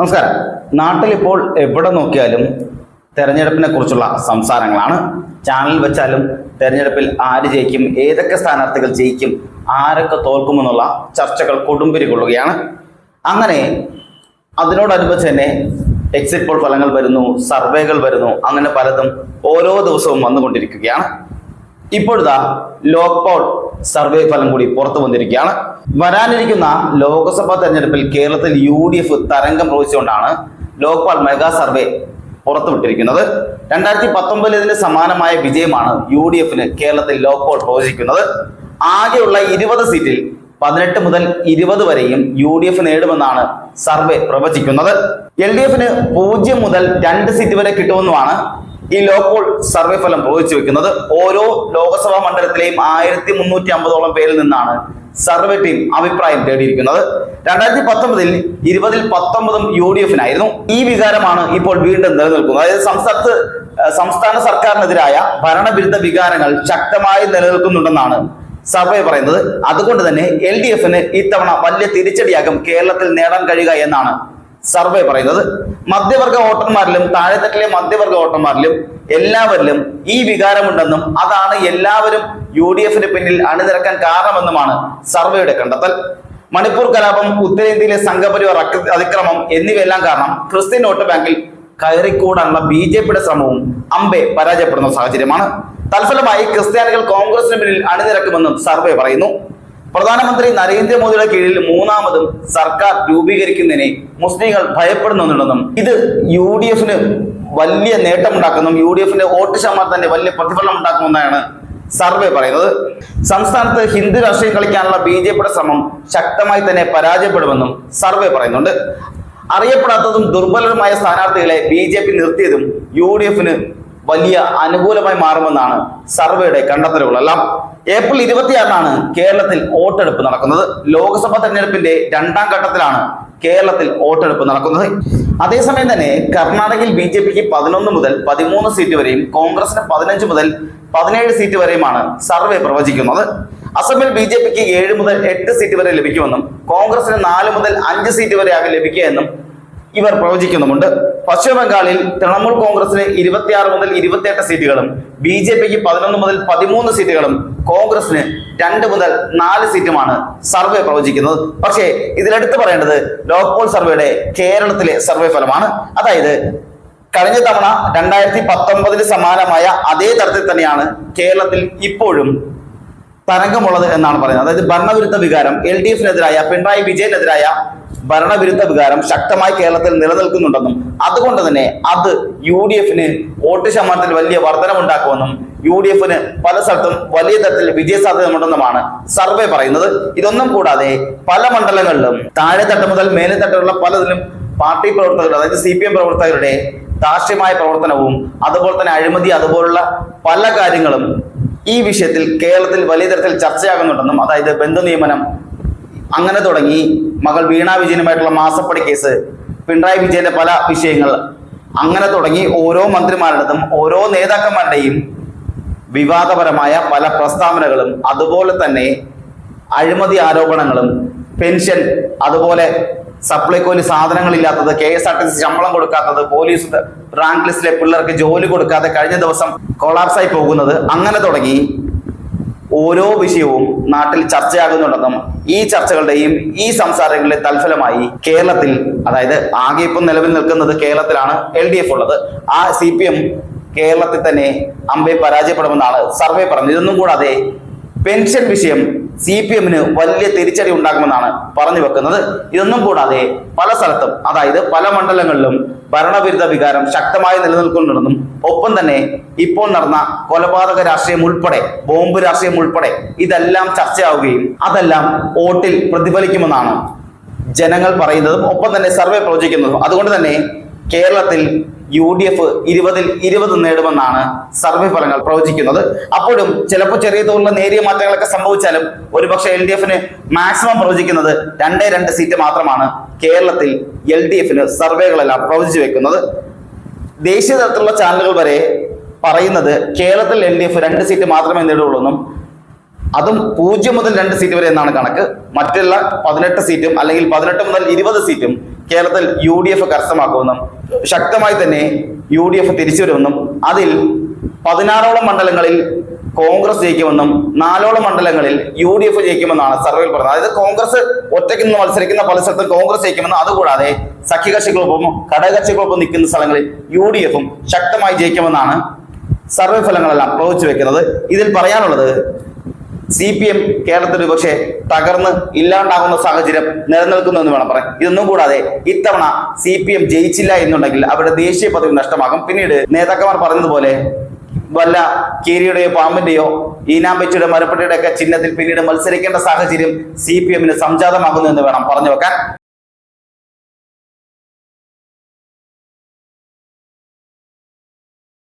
നമസ്കാരം. നാട്ടിലിപ്പോൾ എവിടെ നോക്കിയാലും തെരഞ്ഞെടുപ്പിനെ കുറിച്ചുള്ള സംസാരങ്ങളാണ്. ചാനൽ വെച്ചാലും തെരഞ്ഞെടുപ്പിൽ ആര് ജയിക്കും ഏതൊക്കെ സ്ഥാനാർത്ഥികൾ ജയിക്കും ആരൊക്കെ തോൽക്കുമെന്നുള്ള ചർച്ചകൾ കൊടുമ്പിരി കൊള്ളുകയാണ് അങ്ങനെ അതിനോടനുബന്ധിച്ച് തന്നെ എക്സിറ്റ് പോൾ ഫലങ്ങൾ വരുന്നു സർവേകൾ വരുന്നു അങ്ങനെ പലതും ഓരോ ദിവസവും വന്നുകൊണ്ടിരിക്കുകയാണ്. ഇപ്പോഴത്തെ ലോക്പോൾ സർവേ ഫലം കൂടി പുറത്തു വന്നിരിക്കുകയാണ്. വരാനിരിക്കുന്ന ലോക്സഭാ തെരഞ്ഞെടുപ്പിൽ കേരളത്തിൽ യു ഡി എഫ് തരംഗം പ്രവഹിച്ചുകൊണ്ടാണ് ലോക്പാൽ മെഗാ സർവേ പുറത്തുവിട്ടിരിക്കുന്നത്. രണ്ടായിരത്തി പത്തൊമ്പതിന് സമാനമായ വിജയമാണ് യു ഡി എഫിന് കേരളത്തിൽ ലോക്പോൾ പ്രവചിക്കുന്നത്. ആകെയുള്ള ഇരുപത് സീറ്റിൽ പതിനെട്ട് മുതൽ ഇരുപത് വരെയും യു ഡി എഫ് നേടുമെന്നാണ് സർവേ പ്രവചിക്കുന്നത്. എൽ ഡി എഫിന് പൂജ്യം മുതൽ രണ്ട് സീറ്റ് വരെ കിട്ടുമെന്നുമാണ് ഈ ലോക്കോൾ സർവേ ഫലം പ്രവചിച്ചു വെക്കുന്നത് ഓരോ ലോകസഭാ മണ്ഡലത്തിലെയും ആയിരത്തി മുന്നൂറ്റി അമ്പതോളം പേരിൽ നിന്നാണ് സർവേ ടീം അഭിപ്രായം തേടിയിരിക്കുന്നത്. രണ്ടായിരത്തി പത്തൊമ്പതിൽ ഇരുപതിൽ പത്തൊമ്പതും യു ഡി എഫിനായിരുന്നു. ഈ വികാരമാണ് ഇപ്പോൾ വീണ്ടും നിലനിൽക്കുന്നത്. അതായത് സംസ്ഥാനത്ത് സംസ്ഥാന സർക്കാരിനെതിരായ ഭരണവിരുദ്ധ വികാരങ്ങൾ ശക്തമായി നിലനിൽക്കുന്നുണ്ടെന്നാണ് സർവേ പറയുന്നത്. അതുകൊണ്ട് തന്നെ എൽ ഡി എഫിന് ഇത്തവണ വലിയ തിരിച്ചടിയാകും കേരളത്തിൽ നേടാൻ കഴിയുക എന്നാണ് സർവേ പറയുന്നത്. മധ്യവർഗ വോട്ടർമാരിലും താഴെത്തട്ടിലെ മധ്യവർഗ വോട്ടർമാരിലും എല്ലാവരിലും ഈ വികാരമുണ്ടെന്നും അതാണ് എല്ലാവരും യു ഡി എഫിന് പിന്നിൽ അണിനിരക്കാൻ കാരണമെന്നുമാണ് സർവേയുടെ കണ്ടെത്തൽ. മണിപ്പൂർ കലാപം ഉത്തരേന്ത്യയിലെ സംഘപരിവാർ അതിക്രമം എന്നിവയെല്ലാം കാരണം ക്രിസ്ത്യൻ വോട്ട് ബാങ്കിൽ കയറിക്കൂടാനുള്ള ബി ജെ പിയുടെ ശ്രമവും അമ്പെ പരാജയപ്പെടുന്ന സാഹചര്യമാണ്. തൽഫലമായി ക്രിസ്ത്യാനികൾ കോൺഗ്രസിന് പിന്നിൽ അണിനിരക്കുമെന്നും സർവേ പറയുന്നു. പ്രധാനമന്ത്രി നരേന്ദ്രമോദിയുടെ കീഴിൽ മൂന്നാമതും സർക്കാർ രൂപീകരിക്കുന്നതിനെ മുസ്ലിങ്ങൾ ഭയപ്പെടുന്നുണ്ടെന്നും ഇത് യു ഡി എഫിന് വലിയ നേട്ടമുണ്ടാക്കുന്നു യു ഡി എഫിന്റെ വോട്ട് ശതമാനം തന്നെ വലിയ പ്രതിഫലം ഉണ്ടാക്കുമെന്നാണ് സർവേ പറയുന്നത്. സംസ്ഥാനത്ത് ഹിന്ദു രാഷ്ട്രീയം കളിക്കാനുള്ള ബി ജെ പിയുടെ ശ്രമം ശക്തമായി തന്നെ പരാജയപ്പെടുമെന്നും സർവേ പറയുന്നുണ്ട്. അറിയപ്പെടാത്തതും ദുർബലരുമായ സ്ഥാനാർത്ഥികളെ ബി ജെ പി നിർത്തിയതും യു ഡി എഫിന് വലിയ അനുകൂലമായി മാറുമെന്നാണ് സർവേയുടെ കണ്ടെത്തലുകളെല്ലാം ഏപ്രിൽ ഇരുപത്തിയാറിനാണ് കേരളത്തിൽ വോട്ടെടുപ്പ് നടക്കുന്നത്. ലോക്സഭാ തെരഞ്ഞെടുപ്പിന്റെ രണ്ടാം ഘട്ടത്തിലാണ് കേരളത്തിൽ വോട്ടെടുപ്പ് നടക്കുന്നത്. അതേസമയം തന്നെ കർണാടകയിൽ ബി ജെ പിക്ക് പതിനൊന്ന് മുതൽ പതിമൂന്ന് സീറ്റ് വരെയും കോൺഗ്രസിന് പതിനഞ്ച് മുതൽ പതിനേഴ് സീറ്റ് വരെയുമാണ് സർവേ പ്രവചിക്കുന്നത്. അസമിൽ ബി ജെ പിക്ക് ഏഴ് മുതൽ എട്ട് സീറ്റ് വരെ ലഭിക്കുമെന്നും കോൺഗ്രസിന് നാല് മുതൽ അഞ്ച് സീറ്റ് വരെയാകും ലഭിക്കുക എന്നും ഇവർ പ്രവചിക്കുന്നുമുണ്ട്. പശ്ചിമ ബംഗാളിൽ തൃണമൂൽ കോൺഗ്രസിന് ഇരുപത്തിയാറ് മുതൽ ഇരുപത്തിയെട്ട് സീറ്റുകളും ബി ജെ പിക്ക് പതിനൊന്ന് മുതൽ പതിമൂന്ന് സീറ്റുകളും കോൺഗ്രസിന് രണ്ട് മുതൽ നാല് സീറ്റുമാണ് സർവേ പ്രവചിക്കുന്നത്. പക്ഷേ ഇതിലെടുത്ത് പറയേണ്ടത് ലോക്പോൾ സർവേയുടെ കേരളത്തിലെ സർവേ ഫലമാണ്. അതായത് കഴിഞ്ഞ തവണ രണ്ടായിരത്തി പത്തൊമ്പതിന് സമാനമായ അതേ തരത്തിൽ തന്നെയാണ് കേരളത്തിൽ ഇപ്പോഴും തരംഗമുള്ളത് എന്നാണ് പറയുന്നത്. അതായത് ഭരണവിരുദ്ധ വികാരം എൽ ഡി എഫിനെതിരായ പിണറായി വിജയനെതിരായ ഭരണവിരുദ്ധ വികാരം ശക്തമായി കേരളത്തിൽ നിലനിൽക്കുന്നുണ്ടെന്നും അതുകൊണ്ട് തന്നെ അത് യു ഡി എഫിന് വോട്ട് ശതമാനത്തിൽ വലിയ വർധനമുണ്ടാക്കുമെന്നും യു ഡി എഫിന് പല സ്ഥലത്തും വലിയ തരത്തിൽ വിജയ സാധ്യതയുണ്ടെന്നുമാണ് സർവേ പറയുന്നത്. ഇതൊന്നും കൂടാതെ പല മണ്ഡലങ്ങളിലും താഴെത്തട്ട് മുതൽ മേലെത്തട്ടുള്ള പലതിലും പാർട്ടി പ്രവർത്തകർ അതായത് സി പി എം പ്രവർത്തകരുടെ ദാർഷ്ട്യമായ പ്രവർത്തനവും അതുപോലെ തന്നെ അഴിമതി അതുപോലുള്ള പല കാര്യങ്ങളും ഈ വിഷയത്തിൽ കേരളത്തിൽ വലിയ തരത്തിൽ ചർച്ചയാകുന്നുണ്ടെന്നും അതായത് ബന്ധു നിയമനം അങ്ങനെ തുടങ്ങി മകൾ വീണ വിജയനുമായിട്ടുള്ള മാസപ്പടി കേസ് പിണറായി വിജയന്റെ പല വിഷയങ്ങൾ അങ്ങനെ തുടങ്ങി ഓരോ മന്ത്രിമാരുടേതും ഓരോ നേതാക്കന്മാരുടെയും വിവാദപരമായ പല പ്രസ്താവനകളും അതുപോലെ തന്നെ അഴിമതി ആരോപണങ്ങളും പെൻഷൻ അതുപോലെ സപ്ലൈകോയിൽ സാധനങ്ങളില്ലാത്തത് K S R T C ശമ്പളം കൊടുക്കാത്തത് പോലീസ് റാങ്ക് ലിസ്റ്റിലെ പിള്ളേർക്ക് ജോലി കൊടുക്കാതെ കഴിഞ്ഞ ദിവസം കൊളാപ്സായി പോകുന്നത്. അങ്ങനെ തുടങ്ങി ഓരോ വിഷയവും നാട്ടിൽ ചർച്ചയാകുന്നുണ്ടെന്നും ഈ ചർച്ചകളുടെയും ഈ സംസാരങ്ങളുടെയും തൽഫലമായി കേരളത്തിൽ അതായത് ആകെ ഇപ്പം നിലവിൽ നിൽക്കുന്നത് കേരളത്തിലാണ് എൽ ഡി എഫ് ഉള്ളത്. ആ സി പി എം കേരളത്തിൽ തന്നെ അമ്പെ പരാജയപ്പെടുമെന്നാണ് സർവേ പറഞ്ഞത്. ഇതൊന്നും കൂടാതെ പെൻഷൻ വിഷയം സി പി എമ്മിന് വലിയ തിരിച്ചടി ഉണ്ടാകുമെന്നാണ് പറഞ്ഞു വെക്കുന്നത്. ഇതൊന്നും കൂടാതെ പല സ്ഥലത്തും അതായത് പല മണ്ഡലങ്ങളിലും ഭരണവിരുദ്ധ വികാരം ശക്തമായി നിലനിൽക്കുന്നുണ്ടെന്നും ഒപ്പം തന്നെ ഇപ്പോൾ നടന്ന കൊലപാതക രാഷ്ട്രീയം ഉൾപ്പെടെ ബോംബ് രാഷ്ട്രീയം ഉൾപ്പെടെ ഇതെല്ലാം ചർച്ചയാവുകയും അതെല്ലാം വോട്ടിൽ പ്രതിഫലിക്കുമെന്നാണ് ജനങ്ങൾ പറയുന്നതും ഒപ്പം തന്നെ സർവേ പ്രവചിക്കുന്നതും. അതുകൊണ്ട് തന്നെ കേരളത്തിൽ യു ഡി എഫ് ഇരുപതിൽ ഇരുപത് നേടുമെന്നാണ് സർവേ ഫലങ്ങൾ പ്രവചിക്കുന്നത്. അപ്പോഴും ചിലപ്പോൾ ചെറിയ തോതിലുള്ള നേരിയ മാറ്റങ്ങളൊക്കെ സംഭവിച്ചാലും ഒരുപക്ഷെ എൽ ഡി എഫിന് മാക്സിമം പ്രവചിക്കുന്നത് രണ്ടേ രണ്ട് സീറ്റ് മാത്രമാണ് കേരളത്തിൽ എൽ ഡി എഫിന് സർവേകളെല്ലാം പ്രവചിച്ചു വെക്കുന്നത്. ദേശീയ തലത്തിലുള്ള ചാനലുകൾ വരെ പറയുന്നത് കേരളത്തിൽ എൽ ഡി എഫ് രണ്ട് സീറ്റ് മാത്രമേ നേടുകയുള്ളൂ എന്നും അതും പൂജ്യം മുതൽ രണ്ട് സീറ്റ് വരെ എന്നാണ് കണക്ക്. മറ്റുള്ള പതിനെട്ട് സീറ്റും അല്ലെങ്കിൽ പതിനെട്ട് മുതൽ ഇരുപത് സീറ്റും കേരളത്തിൽ യു ഡി എഫ് കരസ്ഥമാക്കുമെന്നും ശക്തമായി തന്നെ യു ഡി എഫ് തിരിച്ചു വരുമെന്നും അതിൽ പതിനാറോളം മണ്ഡലങ്ങളിൽ കോൺഗ്രസ് ജയിക്കുമെന്നും നാലോളം മണ്ഡലങ്ങളിൽ യു ഡി എഫ് ജയിക്കുമെന്നാണ് സർവേയിൽ പറഞ്ഞത്. അതായത് കോൺഗ്രസ് ഒറ്റയ്ക്ക് നിന്ന് മത്സരിക്കുന്ന പല സ്ഥലത്തും കോൺഗ്രസ് ജയിക്കുമെന്നും അതുകൂടാതെ സഖ്യകക്ഷികളൊപ്പം ഘടകകക്ഷികളൊപ്പം നിൽക്കുന്ന സ്ഥലങ്ങളിൽ യു ഡി എഫും ശക്തമായി ജയിക്കുമെന്നാണ് സർവേ ഫലങ്ങളെല്ലാം പ്രവചിച്ചു വെക്കുന്നത്. ഇതിൽ പറയാനുള്ളത് സി പി എം കേരളത്തിൽ പക്ഷേ തകർന്ന് ഇല്ലാണ്ടാകുന്ന സാഹചര്യം നിലനിൽക്കുന്നു എന്ന് വേണം പറയാം ഇതൊന്നും കൂടാതെ ഇത്തവണ സി പി എം ജയിച്ചില്ല എന്നുണ്ടെങ്കിൽ അവരുടെ ദേശീയ പദവി നഷ്ടമാകും. പിന്നീട് നേതാക്കന്മാർ പറഞ്ഞതുപോലെ വല്ല കീരിയുടെയോ പാമ്പിന്റെയോ ഈനാമ്പച്ചിയുടെ മരപ്പട്ടിയുടെ ഒക്കെ ചിഹ്നത്തിൽ പിന്നീട് മത്സരിക്കേണ്ട സാഹചര്യം സി പി എമ്മിന് സംജാതമാകുന്നു എന്ന് വേണം പറഞ്ഞു വെക്കാൻ.